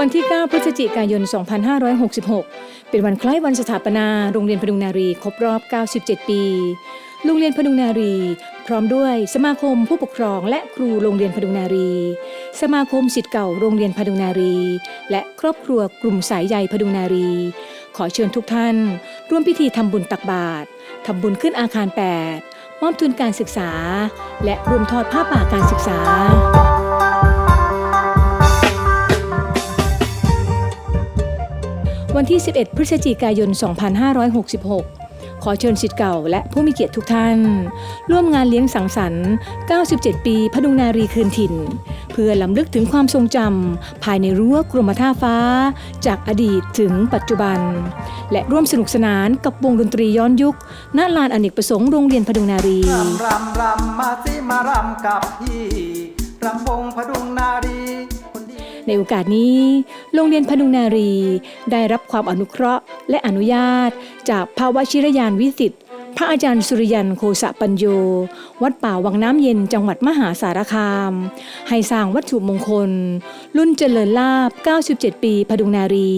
วันที่ 9 พฤศจิกายน 2566 เป็นวันคล้ายวันสถาปนา โรงเรียนพดุงนารีครบรอบ 97 ปี โรงเรียนพดุงนารี พร้อมด้วยสมาคมผู้ปกครองและครูโรงเรียนพดุงนารี สมาคมสิทธิ์เก่าโรงเรียนพดุงนารี และครอบครัวกลุ่มสายใยพดุงนารี ขอเชิญทุกท่าน ร่วมพิธีทำบุญตักบาตรทำบุญขึ้นอาคาร 8 มอบทุนการศึกษา และรวมทอดผ้าป่าการศึกษา วันที่ 11 พฤศจิกายน 2566 ขอเชิญสิทธิ์เก่าและผู้มีเกียรติทุกท่าน ร่วมงานเลี้ยงสังสรรค์ 97 ปีพดุงนารีคืนถิ่น เพื่อล้ำลึกถึงความทรงจำภายในรั้วกรมท่าฟ้า จากอดีตถึงปัจจุบัน และร่วมสนุกสนานกับวงดนตรีย้อนยุคณลานอเนกประสงค์โรงเรียนพดุงนารีรำรำรำมาสิมารำกับพี่รำวงพดุงนา ในโอกาสนี้ โรงเรียนพดุงนารี ได้รับความอนุเคราะห์ และอนุญาต จากภาวชิรยานวิสิตพระอาจารย์สุริยันโคสะปัญโย วัดป่าวังน้ำเย็นจังหวัดมหาสารคาม ให้สร้างวัตถุมงคล รุ่นเจริญลาบ 97 ปีพดุงนารี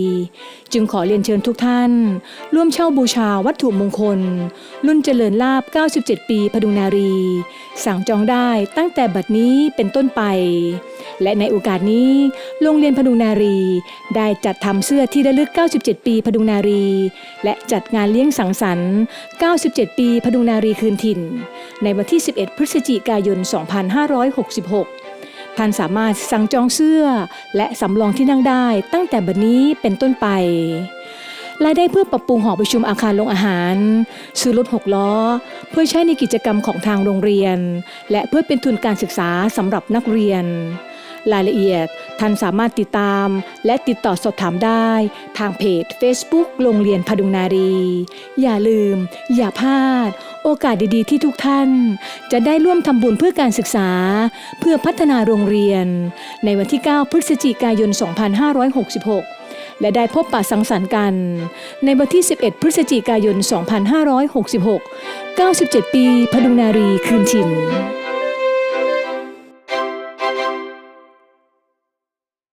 จึงขอเรียนเชิญทุกท่าน ร่วมเช่าบูชาวัตถุมงคล รุ่นเจริญลาบ 97 ปีพดุงนารี สั่งจองได้ตั้งแต่บัดนี้เป็นต้นไป และในโอกาสนี้ โรงเรียนพดุงนารี ได้จัดทำเสื้อที่ระลึก 97 ปีพดุงนารี และจัดงานเลี้ยงสังสรรค์ 97 ปีพดุงนารีคืนถิ่น ในวันที่ 11 พฤศจิกายน 2566ท่านสามารถสั่งจองเสื้อ และสำรองที่นั่งได้ตั้งแต่บัดนี้เป็นต้นไป รายได้เพื่อปรับปรุงหอประชุมอาคารโรงอาหาร ซื้อรถหกล้อ เพื่อใช้ในกิจกรรมของทางโรงเรียน และเพื่อเป็นทุนการศึกษาสำหรับนักเรียน รายละเอียดท่านสามารถติดตาม และติดต่อสอบถามได้ ทางเพจ Facebook โรงเรียนพดุงนารี อย่าลืม อย่าพลาด โอกาสดีๆ ที่ทุกท่าน จะได้ร่วมทำบุญเพื่อการศึกษา เพื่อพัฒนาโรงเรียน ในวันที่ 9 พฤศจิกายน 2566และได้พบปะสังสรรค์กัน ในวันที่ 11 พฤศจิกายน 2566 97 ปี พดุงนารีคืนถิ่น